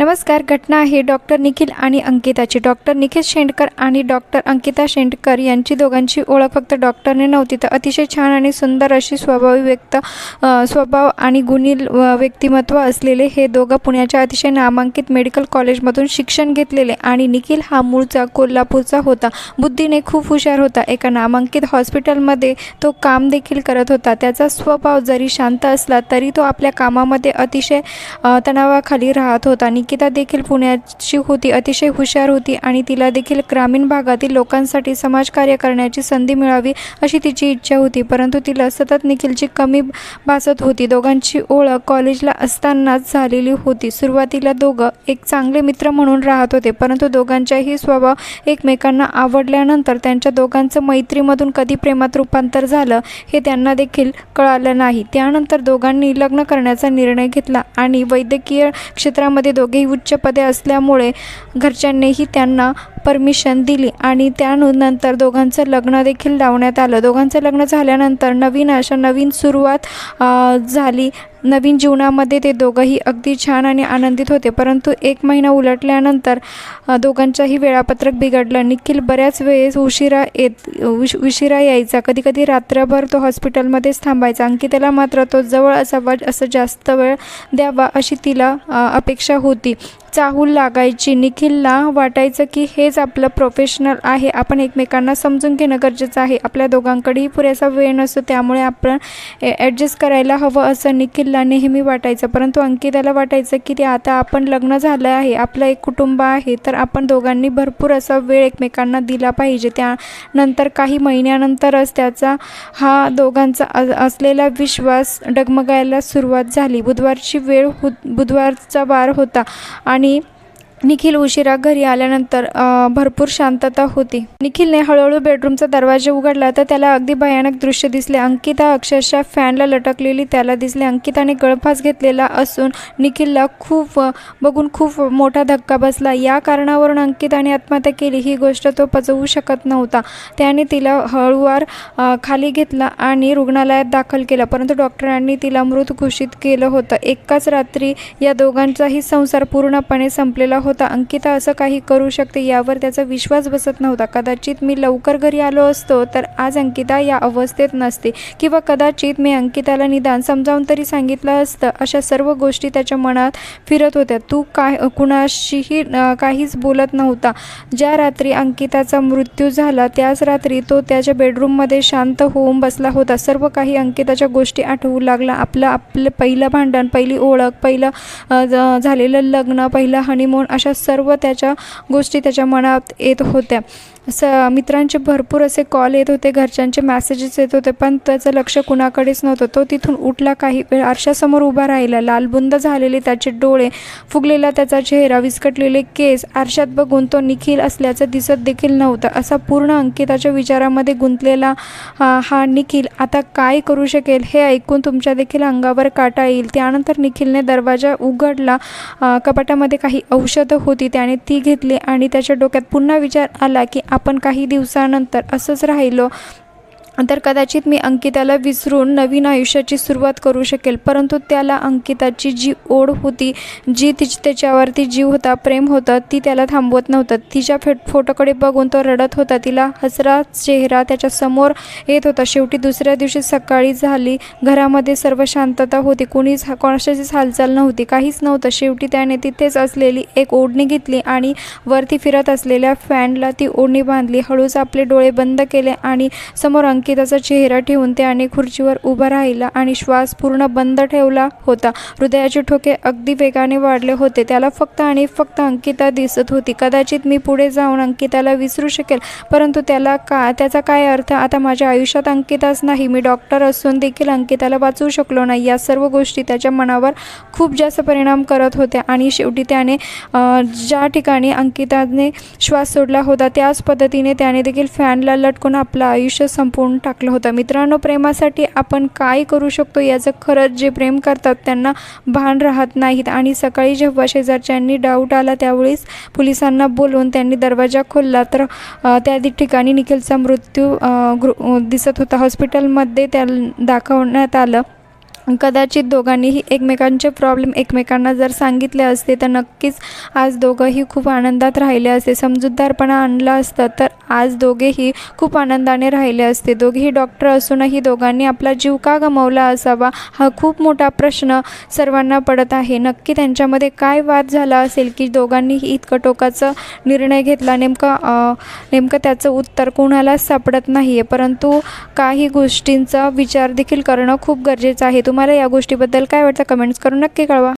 नमस्कार घटना आहे डॉक्टर निखिल आणि अंकिताची. डॉक्टर निखिल शेंडकर आणि डॉक्टर अंकिता शेंडकर यांची दोघांची ओळख फक्त डॉक्टरने नव्हती तर अतिशय छान आणि सुंदर अशी स्वभावी व्यक्त स्वभाव आणि गुणी व्यक्तिमत्व असलेले हे दोघं पुण्याच्या अतिशय नामांकित मेडिकल कॉलेजमधून शिक्षण घेतलेले आणि निखिल हा मूळचा कोल्हापूरचा होता. बुद्धीने खूप हुशार होता. एका नामांकित हॉस्पिटलमध्ये तो काम देखील करत होता. त्याचा स्वभाव जरी शांत असला तरी तो आपल्या कामामध्ये अतिशय तणावाखाली राहत होता. अंकिता देखील पुण्याची होती अतिशय हुशार होती आणि तिला देखील ग्रामीण भागातील लोकांसाठी समाजकार्य करण्याची संधी मिळावी अशी तिची इच्छा होती. परंतु तिला सतत निखिलची कमी भासत होती. दोघांची ओळख कॉलेजला असतानाच झालेली होती. सुरुवातीला दोघं एक चांगले मित्र म्हणून राहत होते परंतु दोघांचाही स्वभाव एकमेकांना आवडल्यानंतर त्यांच्या दोघांचं मैत्रीमधून कधी प्रेमात रूपांतर झालं हे त्यांना देखील कळालं नाही. त्यानंतर दोघांनी लग्न करण्याचा निर्णय घेतला आणि वैद्यकीय क्षेत्रामध्ये दोघ दोघेही उच्च पदे असल्यामुळे घरच्यांनीही त्यांना परमिशन दिली आणि त्यानंतर दोघांचं लग्न देखील लावण्यात आलं. दोघांचं लग्न झाल्यानंतर नवीन अशा नवीन सुरुवात झाली. नवीन जीवनामध्ये ते दोघंही अगदी छान आणि आनंदित होते. परंतु एक महिना उलटल्यानंतर दोघांच्याही दोघांचंही वेळापत्रक बिघडलं. निखिल बऱ्याच वेळेस उशिरा येत उश उशिरा यायचा. कधी कधी रात्रभर तो हॉस्पिटलमध्येच थांबायचा. अंकिताला मात्र तो जवळ असावा असं जास्त वेळ द्यावा अशी तिला अपेक्षा होती. चाहूल लागायची. निखिलला वाटायचं की हे हेच आपलं प्रोफेशनल आहे. आपण एकमेकांना समजून घेणं गरजेचं आहे. आपल्या दोघांकडेही पुरेसा वेळ नसतो. त्यामुळे आपण ॲडजस्ट करायला हवं असं निखिलला नेहमी वाटायचं. परंतु अंकिताला वाटायचं की ते आता आपण लग्न झालं आहे. आपलं एक कुटुंब आहे. तर आपण दोघांनी भरपूर असा वेळ एकमेकांना दिला पाहिजे. त्यानंतर काही महिन्यानंतरच त्याचा हा दोघांचा असलेला विश्वास डगमगायला सुरुवात झाली. बुधवारची वेळ हो बुधवारचा वार होता. आणि निखिल उशिरा घरी आल्यानंतर भरपूर शांतता होती. निखिलने हळूहळू बेडरूमचा दरवाजा उघडला तर त्याला अगदी भयानक दृश्य दिसले. अंकिता अक्षरशः फॅनला लटकलेली त्याला दिसले. अंकिताने गळफास घेतलेला असून निखिलला खूप बघून खूप मोठा धक्का बसला. या कारणावरून अंकिताने आत्महत्या केली. ही गोष्ट तो पचवू शकत नव्हता. त्याने तिला हळूवार खाली घेतला आणि रुग्णालयात दाखल केलं. परंतु डॉक्टरांनी तिला मृत घोषित केलं होतं. एकाच रात्री या दोघांचाही संसार पूर्णपणे संपलेला होता. होता. अंकिता असं काही करू शकते यावर त्याचा विश्वास बसत नव्हता. कदाचित मी लवकर घरी आलो असतो तर आज अंकिता या अवस्थेत नसते किंवा कदाचित मी अंकिताला निदान समजावून तरी सांगितलं असतं. अशा सर्व गोष्टी त्याच्या मनात फिरत होत्या. तू काय कुणाशीही काहीच बोलत नव्हता. ज्या रात्री अंकिताचा मृत्यू झाला त्याच रात्री तो त्याच्या बेडरूममध्ये शांत होऊन बसला होता. सर्व काही अंकिताच्या गोष्टी आठवू लागला. आपलं आपलं पहिलं भांडण पहिली ओळख पहिलं ज- झालेलं लग्न पहिलं हनीमून अशा सर्व त्याच्या गोष्टी त्याच्या मनात येत होत्या. स मित्रांचे भरपूर असे कॉल येत होते घरच्यांचे मॅसेजेस येत होते पण त्याचं लक्ष कुणाकडेच नव्हतं. तो तिथून उठला काही वेळ आरशासमोर उभा राहिला. लालबुंद झालेले त्याचे डोळे फुगलेला त्याचा चेहरा विस्कटलेले केस आरशात बघून तो निखिल असल्याचं दिसत देखील नव्हतं. असा पूर्ण अंकिताच्या विचारामध्ये गुंतलेला हा निखिल आता काय करू शकेल हे ऐकून तुमच्या देखील अंगावर काटा येईल. त्यानंतर निखिलने दरवाजा उघडला. कपाटामध्ये काही औषधं होती त्याने ती घेतली आणि त्याच्या डोक्यात पुन्हा विचार आला की आपण काही दिवसानंतर असंच राहिलो तर कदाचित मी अंकिताला विसरून नवीन आयुष्याची सुरुवात करू शकेल परंतु त्याला अंकिताची जी ओढ होती जी तिची त्याच्यावरती जीव होता प्रेम होतं ती त्याला थांबवत नव्हतं. तिच्या फे फोटोकडे बघून तो रडत होता. तिला हसरा चेहरा त्याच्यासमोर येत होता. शेवटी दुसऱ्या दिवशी सकाळी झाली. घरामध्ये सर्व शांतता होती. कुणीच कोणाशाचीच हालचाल नव्हती. काहीच नव्हतं. शेवटी त्याने तिथेच असलेली एक ओढणी घेतली आणि वरती फिरत असलेल्या फॅनला ती ओढणी बांधली. हळूच आपले डोळे बंद केले आणि समोर अंकिताचा चेहरा ठेवून त्याने खुर्चीवर उभा राहिला आणि श्वास पूर्ण बंद ठेवला होता. हृदयाचे ठोके अगदी वेगाने वाढले होते. त्याला फक्त आणि फक्त अंकिता दिसत होती. कदाचित मी पुढे जाऊन अंकिताला विसरू शकेल परंतु त्याला का त्याचा काय अर्थ? आता माझ्या आयुष्यात अंकिताच नाही. मी डॉक्टर असून देखील अंकिताला वाचवू शकलो नाही. या सर्व गोष्टी त्याच्या मनावर खूप जास्त परिणाम करत होत्या आणि शेवटी त्याने ज्या ठिकाणी अंकिताने श्वास सोडला होता त्याच पद्धतीने त्याने देखील फॅनला लटकून आपलं आयुष्य संपूर्ण टाकलं होतं. मित्रांनो प्रेमासाठी आपण काय करू शकतो याचं खरंच जे प्रेम करतात त्यांना भान राहत नाहीत. आणि सकाळी जेव्हा शेजारच्यांनी डाऊट आला त्यावेळीच पोलिसांना बोलवून त्यांनी दरवाजा खोलला. तर त्या ठिकाणी निखिलचा मृत्यू गृ- दिसत होता. हॉस्पिटलमध्ये त्या दाखवण्यात आलं. कदाचित दोघांनीही एकमेकांचे प्रॉब्लेम एकमेकांना जर सांगितले असते तर नक्कीच आज दोघंही खूप आनंदात राहिले असते. समजूतदारपणा आणला असतं तर आज दोघेही खूप आनंदाने राहिले असते. दोघेही डॉक्टर असूनही दोघांनी आपला जीव का गमावला असावा हा खूप मोठा प्रश्न सर्वांना पडत आहे. नक्की त्यांच्यामध्ये काय वाद झाला असेल की दोघांनीही इतकं टोकाचं निर्णय घेतला? नेमका नेमकं त्याचं उत्तर कोणालाच सापडत नाही आहे परंतु काही गोष्टींचा विचार देखील करणं खूप गरजेचं आहे. तुम्हाला या गोष्टीबद्दल काय वाटतं कमेंट्स करून नक्की कळवा.